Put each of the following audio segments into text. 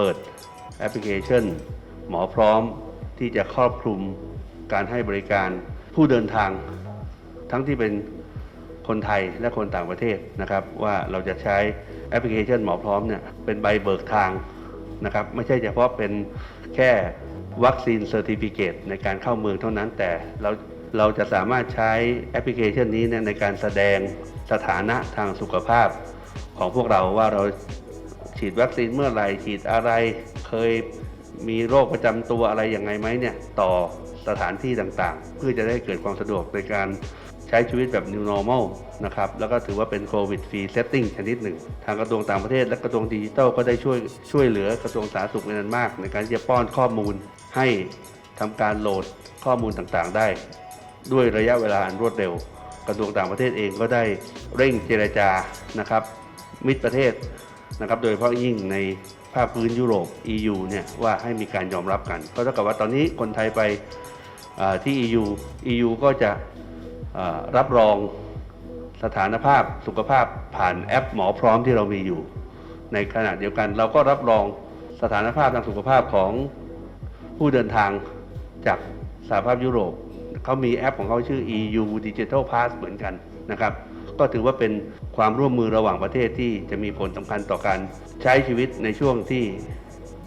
เปิดแอปพลิเคชัน หมอพร้อมที่จะครอบคลุมการให้บริการผู้เดินทาง ทั้งที่เป็นคนไทยและคนต่างประเทศนะครับ ว่าเราจะใช้แอปพลิเคชันหมอพร้อมเนี่ยเป็นใบเบิกทางนะครับ ไม่ใช่เฉพาะเป็นแค่วัคซีนเซอร์ติฟิเคตในการเข้าเมืองเท่านั้นแต่เราเราจะสามารถใช้แอปพลิเคชันนี้ในการแสดงสถานะทางสุขภาพของพวกเราว่าเรา ฉีดวัคซีนเมื่อไหร่ ฉีดอะไรเคยมีโรคประจำตัวอะไรยังไงไหมเนี่ย ต่อสถานที่ต่างๆ เพื่อจะได้เกิดความสะดวกในการใช้ชีวิตแบบ new normal นะครับ แล้วก็ถือว่าเป็นโควิดฟรีเซตติ้งชนิดหนึ่ง ทางกระทรวงต่างประเทศและกระทรวงดิจิทัลก็ได้ช่วยช่วยเหลือกระทรวงสาธารณสุขเป็นอันมาก ในการจะป้อนข้อมูลให้ทำการโหลดข้อมูลต่างๆ ได้ ด้วยระยะเวลาอันรวดเร็ว กระทรวงต่างประเทศเองก็ได้เร่งเจรจานะครับ มิตรประเทศ นะครับ โดยเฉพาะยิ่งในภาคพื้นยุโรป EU เนี่ยว่าให้มีการยอมรับกัน ก็เท่ากับว่าตอนนี้คนไทยไปที่ EU EU ก็จะรับรองสถานภาพสุขภาพผ่านแอปหมอพร้อมที่เรามีอยู่ ในขณะเดียวกัน เราก็รับรองสถานภาพทางสุขภาพของผู้เดินทางจากสหภาพยุโรปเขามีแอปของเขาชื่อ EU Digital Pass เหมือนกันนะครับ ก็ถือว่าเป็นความร่วมมือระหว่างประเทศที่จะมีผลสำคัญต่อการใช้ชีวิตในช่วงที่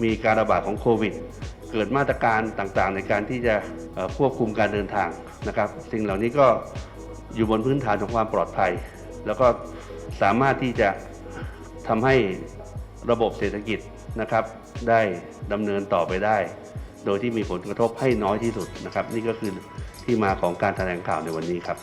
มีการระบาดของโควิด เกิดมาตรการต่างๆ ในการที่จะควบคุมการเดินทางนะครับ สิ่งเหล่านี้ก็อยู่บนพื้นฐานของความปลอดภัย แล้วก็สามารถที่จะทำให้ระบบเศรษฐกิจนะครับ ได้ดำเนินต่อไปได้ โดยที่มีผลกระทบให้น้อยที่สุดนะครับ นี่ก็คือที่มาของการแถลงข่าวในวันนี้ครับ